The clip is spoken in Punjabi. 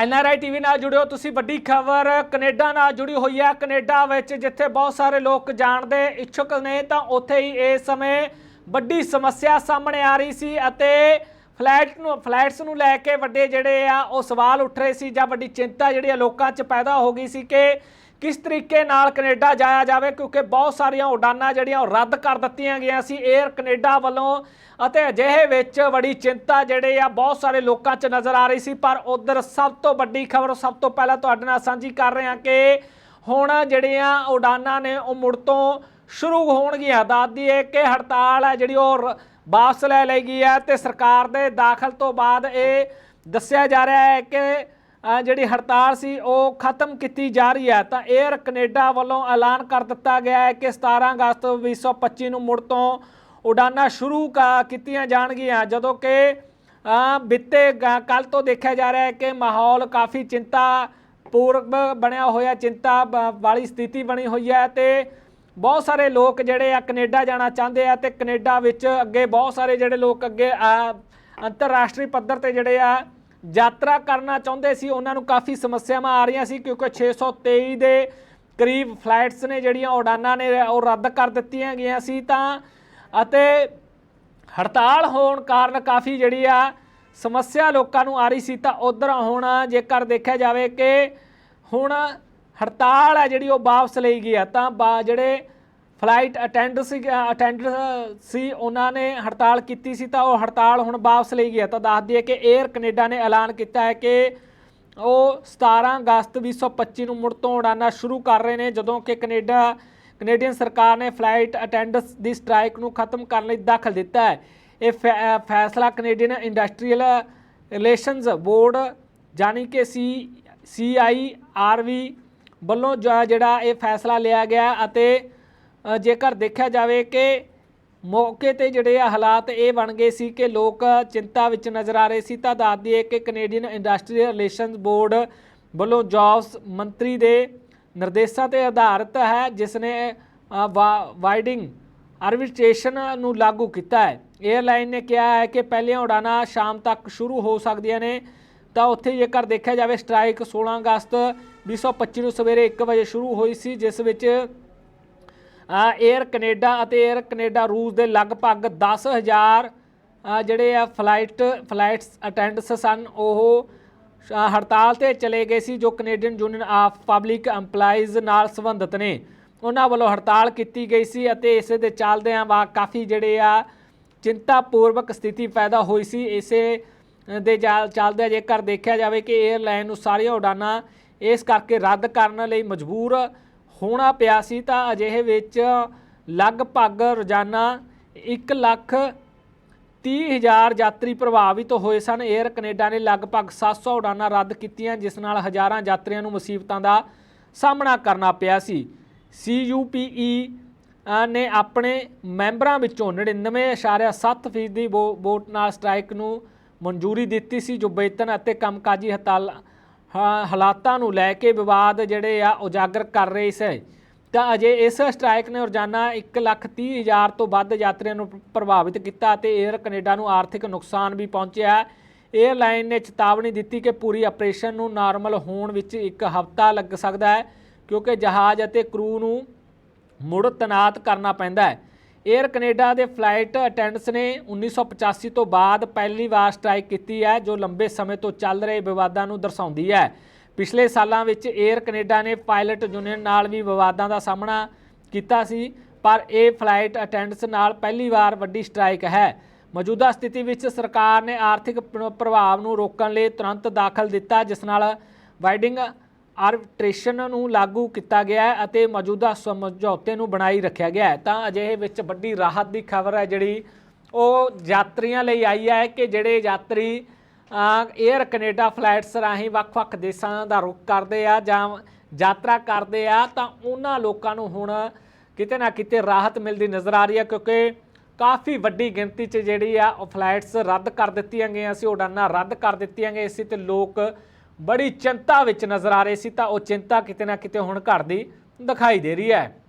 ਐਨਆਰਆਈ ਟੀਵੀ ਨਾਲ ਜੁੜਿਓ। ਤੁਸੀਂ ਵੱਡੀ ਖਬਰ ਕੈਨੇਡਾ ਨਾਲ ਜੁੜੀ ਹੋਈ ਹੈ। ਕੈਨੇਡਾ ਵਿੱਚ ਜਿੱਥੇ ਬਹੁਤ ਸਾਰੇ ਲੋਕ ਜਾਣ ਦੇ ਇੱਛੁਕ ਨੇ, ਤਾਂ ਉੱਥੇ ਹੀ ਇਸ ਸਮੇਂ ਵੱਡੀ ਸਮੱਸਿਆ ਸਾਹਮਣੇ ਆ ਰਹੀ ਸੀ ਅਤੇ ਫਲੈਟ ਨੂੰ, ਫਲੈਟਸ ਨੂੰ ਲੈ ਕੇ ਵੱਡੇ ਜਿਹੜੇ ਆ, ਉਹ ਸਵਾਲ ਉੱਠ ਰਹੇ ਸੀ ਜਾਂ ਵੱਡੀ ਚਿੰਤਾ ਜਿਹੜੀ ਆ ਲੋਕਾਂ 'ਚ ਪੈਦਾ ਹੋ ਗਈ ਸੀ ਕਿ ਕਿਸ ਤਰੀਕੇ ਨਾਲ ਕੈਨੇਡਾ ਜਾਇਆ ਜਾਵੇ? ਕਿਉਂਕਿ ਬਹੁਤ ਸਾਰੀਆਂ ਉਡਾਨਾਂ ਜਿਹੜੀਆਂ ਉਹ ਰੱਦ ਕਰ ਦਿੱਤੀਆਂ ਗਈਆਂ ਸੀ 에ਅਰ ਕੈਨੇਡਾ ਵੱਲੋਂ। ਅਤੇ ਅਜਿਹੇ ਵਿੱਚ ਬੜੀ ਚਿੰਤਾ ਜਿਹੜੇ ਆ, ਬਹੁਤ ਸਾਰੇ ਲੋਕਾਂ 'ਚ ਨਜ਼ਰ ਆ ਰਹੀ ਸੀ। ਪਰ ਉਧਰ ਸਭ ਤੋਂ ਵੱਡੀ ਖਬਰ, ਸਭ ਤੋਂ ਪਹਿਲਾਂ ਤੁਹਾਡੇ ਨਾਲ ਸਾਂਝੀ ਕਰ ਰਹੇ ਹਾਂ ਕਿ ਹੁਣ ਜਿਹੜੀਆਂ ਉਡਾਨਾਂ ਨੇ, ਉਹ ਮੁੜ ਤੋਂ ਸ਼ੁਰੂ ਹੋਣਗੀਆਂ। ਦੱਸਦੀ ਹੈ ਕਿ ਹੜਤਾਲ ਹੈ ਜਿਹੜੀ ਉਹ ਰ- ਵਾਪਸ ਲੈ ਲਈ ਗਈ ਹੈ। ਤੇ ਸਰਕਾਰ ਦੇ ਦਾਖਲ ਤੋਂ ਬਾਅਦ ਇਹ ਦੱਸਿਆ ਜਾ ਰਿਹਾ ਹੈ ਕਿ ਜਿਹੜੀ ਹੜਤਾਲ ਸੀ ਉਹ ਖਤਮ ਕੀਤੀ ਜਾ ਰਹੀ ਹੈ। ਤਾਂ 에ਅਰ ਕੈਨੇਡਾ ਵੱਲੋਂ ਐਲਾਨ ਕਰ ਦਿੱਤਾ ਗਿਆ ਹੈ ਕਿ 17 ਅਗਸਤ 2025 ਨੂੰ ਮੁੜ ਤੋਂ ਉਡਾਨਾਂ ਸ਼ੁਰੂ ਕਾ- ਕੀਤੀਆਂ ਜਾਣਗੀਆਂ। ਜਦੋਂ ਕਿ ਅ, ਬੀਤੇ ਕੱਲ ਤੋਂ ਦੇਖਿਆ ਜਾ ਰਿਹਾ ਹੈ ਕਿ ਮਾਹੌਲ ਕਾਫੀ ਚਿੰਤਾ ਪੂਰਵ ਬਣਿਆ ਹੋਇਆ ਚਿੰਤਾ ਬ- ਵਾਲੀ ਸਥਿਤੀ ਬਣੀ ਹੋਈ ਹੈ ਤੇ ਬਹੁਤ ਸਾਰੇ ਲੋਕ ਜਿਹੜੇ ਆ ਕੈਨੇਡਾ ਜਾਣਾ ਚਾਹੁੰਦੇ ਆ ਤੇ ਕੈਨੇਡਾ ਵਿੱਚ ਅੱਗੇ ਬਹੁਤ ਸਾਰੇ ਜਿਹੜੇ ਲੋਕ ਅੱਗੇ ਅੰਤਰਰਾਸ਼ਟਰੀ ਪੱਧਰ ਤੇ ਜਿਹੜੇ ਆ ਯਾਤਰਾ ਕਰਨਾ ਚਾਹੁੰਦੇ ਸੀ, ਉਹਨਾਂ ਨੂੰ ਕਾਫੀ ਸਮੱਸਿਆਵਾਂ ਆ ਰਹੀਆਂ ਸੀ ਕਿਉਂਕਿ 623 ਦੇ ਕਰੀਬ ਫਲਾਈਟਸ ਨੇ ਜਿਹੜੀਆਂ ਉਡਾਨਾਂ ਨੇ, ਉਹ ਰੱਦ ਕਰ ਦਿੱਤੀਆਂ ਗਈਆਂ ਸੀ ਤਾਂ, ਅਤੇ ਹੜਤਾਲ ਹੋਣ ਕਾਰਨ ਕਾਫੀ ਜਿਹੜੀ ਆ ਸਮੱਸਿਆ ਲੋਕਾਂ ਨੂੰ ਆ ਰਹੀ ਸੀ ਤਾਂ ਉਧਰ ਹੁਣ ਜੇਕਰ ਦੇਖਿਆ ਜਾਵੇ ਕਿ ਹੁਣ ਹੜਤਾਲ ਹੈ ਜਿਹੜੀ, ਉਹ ਵਾਪਸ ਲਈ ਗਈ ਆ ਤਾਂ ਬਾ- ਜਿਹੜੇ ਫਲਾਈਟ ਅਟੈਂਡ ਸੀ ਅਟੈਂਡ ਸੀ, ਉਹਨਾਂ ਨੇ ਹੜਤਾਲ ਕੀਤੀ ਸੀ ਤਾਂ ਉਹ ਹੜਤਾਲ ਹੁਣ ਵਾਪਸ ਲਈ ਗਈ ਆ ਤਾਂ ਦੱਸਦੀ ਹੈ ਕਿ 에ਅਰ ਕੈਨੇਡਾ ਨੇ ਐਲਾਨ ਕੀਤਾ ਹੈ ਕਿ ਉਹ 17 ਅਗਸਤ 2025 ਨੂੰ ਮੁੜ ਤੋਂ ਉਡਾਨਾਂ ਸ਼ੁਰੂ ਕਰ ਰਹੇ ਨੇ, ਜਦੋਂ ਕਿ ਕੈਨੇਡਾ ਕੈਨੇਡੀਅਨ ਸਰਕਾਰ ਨੇ ਫਲਾਈਟ ਅਟੈਂਡੈਂਟਸ ਦੀ ਸਟ੍ਰਾਈਕ ਨੂੰ ਖਤਮ ਕਰਨ ਲਈ ਦਾਖਲ ਦਿੱਤਾ ਹੈ। ਇਹ ਫੈ- ਫੈਸਲਾ ਕੈਨੇਡੀਅਨ ਇੰਡਸਟਰੀਅਲ ਰਿਲੇਸ਼ਨਸ ਬੋਰਡ ਜਾਨੀ ਕਿ ਸੀ ਸੀਆਈਆਰਵੀ ਵੱਲੋਂ ਜ- ਜਿਹੜਾ ਇਹ ਫੈਸਲਾ ਲਿਆ ਗਿਆ ਅਤੇ ਜੇਕਰ ਦੇਖਿਆ ਜਾਵੇ ਕਿ ਮੌਕੇ ਤੇ ਜਿਹੜੇ ਆ ਹਾਲਾਤ ਇਹ ਬਣ ਗਏ ਸੀ ਕਿ ਲੋਕ ਚਿੰਤਾ ਵਿੱਚ ਨਜ਼ਰ ਆ ਰਹੇ ਸੀ, ਤਾਂ ਦੱਸ ਦਈਏ ਕਿ ਕੈਨੇਡੀਅਨ ਇੰਡਸਟਰੀਅਲ ਰਿਲੇਸ਼ਨਸ ਬੋਰਡ ਵੱਲੋਂ ਜੌਬਸ ਮੰਤਰੀ ਦੇ ਨਿਰਦੇਸ਼ਾਂ ਤੇ ਆਧਾਰਿਤ ਹੈ ਜਿਸ ਨੇ ਵਾ- ਵਾਈਡਿੰਗ ਆਰਬਿਟ੍ਰੇਸ਼ਨ ਨੂੰ ਲਾਗੂ ਕੀਤਾ ਹੈ। 에ਅਰਲਾਈਨ ਨੇ ਕਿਹਾ ਹੈ ਕਿ ਪਹਿਲੀਆਂ ਉਡਾਨਾਂ ਸ਼ਾਮ ਤੱਕ ਸ਼ੁਰੂ ਹੋ ਸਕਦੀਆਂ ਨੇ, ਤਾਂ ਉੱਥੇ ਜੇਕਰ ਦੇਖਿਆ ਜਾਵੇ ਸਟ੍ਰਾਈਕ 16 ਅਗਸਤ 2025 ਨੂੰ ਸਵੇਰੇ 1 ਵਜੇ ਸ਼ੁਰੂ ਹੋਈ ਸੀ, ਜਿਸ ਵਿੱਚ 에ਅਰ ਕੈਨੇਡਾ ਅਤੇ 에ਅਰ ਕੈਨੇਡਾ ਰੂਸ ਦੇ ਲਗਭਗ 10000 ਜਿਹੜੇ ਆ ਫਲਾਈਟ ਫਲਾਈਟਸ ਅਟੈਂਡਸ ਸਨ, ਉਹ ਹੜਤਾਲ ਤੇ ਚਲੇ ਗਏ ਸੀ, ਜੋ Canadian union of public EMPLOYEES ਨਾਲ ਸੰਬੰਧਿਤ ਨੇ। ਉਹਨਾਂ ਵੱਲੋਂ ਹੜਤਾਲ ਕੀਤੀ ਗਈ ਸੀ ਅਤੇ ਇਸੇ ਦੇ ਚੱਲਦਿਆਂ ਵਾ ਕਾਫੀ ਜਿਹੜੇ ਆ ਚਿੰਤਾਪੂਰਵਕ ਸਥਿਤੀ ਪੈਦਾ ਹੋਈ ਸੀ। ਇਸੇ ਦੇ ਚੱਲਦਿਆਂ ਜੇਕਰ ਦੇਖਿਆ ਜਾਵੇ ਕਿ 에ਅਰਲਾਈਨ ਨੂੰ ਸਾਰੀਆਂ ਉਡਾਨਾਂ ਇਸ ਕਰਕੇ ਰੱਦ ਕਰਨ ਲਈ ਮਜਬੂਰ ਹੋਣਾ ਪਿਆ ਸੀ ਤਾਂ ਅਜਿਹੇ ਵਿੱਚ ਲਗਭਗ ਰੋਜ਼ਾਨਾ 1 ਲੱਖ 30000 ਯਾਤਰੀ ਪ੍ਰਭਾਵਿਤ ਹੋਏ ਸਨ। 에ਅਰ ਕੈਨੇਡਾ ਨੇ ਲਗਭਗ 700 ਉਡਾਨਾਂ ਰੱਦ ਕੀਤੀਆਂ, ਜਿਸ ਨਾਲ ਹਜ਼ਾਰਾਂ ਯਾਤਰੀਆਂ ਨੂੰ ਮੁਸੀਬਤਾਂ ਦਾ ਸਾਹਮਣਾ ਕਰਨਾ ਪਿਆ ਸੀ। CUPE ਨੇ ਆਪਣੇ ਮੈਂਬਰਾਂ ਵਿੱਚੋਂ 99.7% ਦੀ ਵੋਟ ਨਾਲ ਸਟ੍ਰਾਈਕ ਨੂੰ ਮਨਜ਼ੂਰੀ ਦਿੱਤੀ ਸੀ, ਜੋ ਬੇਤਨ ਅਤੇ ਕੰਮਕਾਜੀ ਹੜਤਾਲਾਂ ਹਾਲਾਤਾਂ ਨੂੰ ਲੈ ਕੇ ਵਿਵਾਦ ਜਿਹੜੇ ਆ ਉਜਾਗਰ ਕਰ ਰਹੇ ਸੀ ਤਾਂ ਅਜੇ ਇਸ ਸਟ੍ਰਾਈਕ ਨੇ ਰੋਜ਼ਾਨਾ 1,30,000 ਤੋਂ ਵੱਧ ਯਾਤਰੀਆਂ ਨੂੰ ਪ੍ਰਭਾਵਿਤ ਕੀਤਾ ਅਤੇ 에ਅਰ ਕੈਨੇਡਾ ਨੂੰ ਆਰਥਿਕ ਨੁਕਸਾਨ ਵੀ ਪਹੁੰਚਿਆ। 에ਅਰਲਾਈਨ ਨੇ ਚੇਤਾਵਨੀ ਦਿੱਤੀ ਕਿ ਪੂਰੀ ਆਪਰੇਸ਼ਨ ਨੂੰ ਨਾਰਮਲ ਹੋਣ ਵਿੱਚ ਇੱਕ ਹਫ਼ਤਾ ਲੱਗ ਸਕਦਾ ਹੈ ਕਿਉਂਕਿ ਜਹਾਜ਼ ਅਤੇ ਕਰੂ ਨੂੰ ਮੁੜ ਤਨਾਤ ਕਰਨਾ ਪੈਂਦਾ ਹੈ। 에ਅਰ ਕੈਨੇਡਾ ਦੇ ਫਲਾਈਟ ਅਟੈਂਡੈਂਟਸ ਨੇ 1985 ਤੋਂ ਬਾਅਦ ਪਹਿਲੀ ਵਾਰ ਸਟ੍ਰਾਈਕ ਕੀਤੀ ਹੈ, ਜੋ ਲੰਬੇ ਸਮੇਂ ਤੋਂ ਚੱਲ ਰਹੇ ਵਿਵਾਦਾਂ ਨੂੰ ਦਰਸਾਉਂਦੀ ਹੈ। ਪਿਛਲੇ ਸਾਲਾਂ ਵਿੱਚ 에ਅਰ ਕੈਨੇਡਾ ਨੇ ਪਾਇਲਟ ਯੂਨੀਅਨ ਨਾਲ ਵੀ ਵਿਵਾਦਾਂ ਦਾ ਸਾਹਮਣਾ ਕੀਤਾ ਸੀ, ਪਰ ਇਹ ਫਲਾਈਟ ਅਟੈਂਡੈਂਟਸ ਨਾਲ ਪਹਿਲੀ ਵਾਰ ਵੱਡੀ ਸਟ੍ਰਾਈਕ ਹੈ। ਮੌਜੂਦਾ ਸਥਿਤੀ ਵਿੱਚ ਸਰਕਾਰ ਨੇ ਆਰਥਿਕ ਪ੍ਰਭਾਵ ਨੂੰ ਰੋਕਣ ਲਈ ਤੁਰੰਤ ਦਾਖਲ ਦਿੱਤਾ, ਜਿਸ ਨਾਲ ਵਾਈਡਿੰਗ ਆਰਬਿਟ੍ਰੇਸ਼ਨ ਨੂੰ ਲਾਗੂ ਕੀਤਾ ਗਿਆ ਹੈ ਅਤੇ ਮੌਜੂਦਾ ਸਮਝੌਤੇ ਨੂੰ ਬਣਾਈ ਰੱਖਿਆ ਗਿਆ ਹੈ। ਤਾਂ ਅਜਿਹੇ ਵਿੱਚ ਵੱਡੀ ਰਾਹਤ ਦੀ ਖਬਰ ਹੈ ਜਿਹੜੀ ਉਹ ਯਾਤਰੀਆਂ ਲਈ ਆਈ ਹੈ ਕਿ ਜਿਹੜੇ ਯਾਤਰੀ 에ਅਰ ਕੈਨੇਡਾ ਫਲਾਈਟਸ ਰਾਹੀਂ ਵੱਖ-ਵੱਖ ਦੇਸ਼ਾਂ ਦਾ ਰੁਖ ਕਰਦੇ ਆ ਜਾਂ ਯਾਤਰਾ ਕਰਦੇ ਆ, ਤਾਂ ਉਹਨਾਂ ਲੋਕਾਂ ਨੂੰ ਹੁਣ ਕਿਤੇ ਨਾ ਕਿਤੇ ਰਾਹਤ ਮਿਲਦੀ ਨਜ਼ਰ ਆ ਰਹੀ ਹੈ ਕਿਉਂਕਿ ਕਾਫੀ ਵੱਡੀ ਗਿਣਤੀ 'ਚ ਜਿਹੜੀ ਆ, ਉਹ ਫਲਾਈਟਸ ਰੱਦ ਕਰ ਦਿੱਤੀਆਂ ਗਈਆਂ ਸੀ। ਉਡਾਨਾਂ ਰੱਦ ਕਰ ਦਿੱਤੀਆਂ ਗਈਆਂ ਸੀ ਤੇ ਲੋਕ ਬੜੀ ਚਿੰਤਾ ਵਿੱਚ ਨਜ਼ਰ ਆ ਰਹੇ ਸੀ ਤਾਂ ਉਹ ਚਿੰਤਾ ਕਿਤੇ ਨਾ ਕਿਤੇ ਹੁਣ ਘਟਦੀ ਦਿਖਾਈ ਦੇ ਰਹੀ ਹੈ।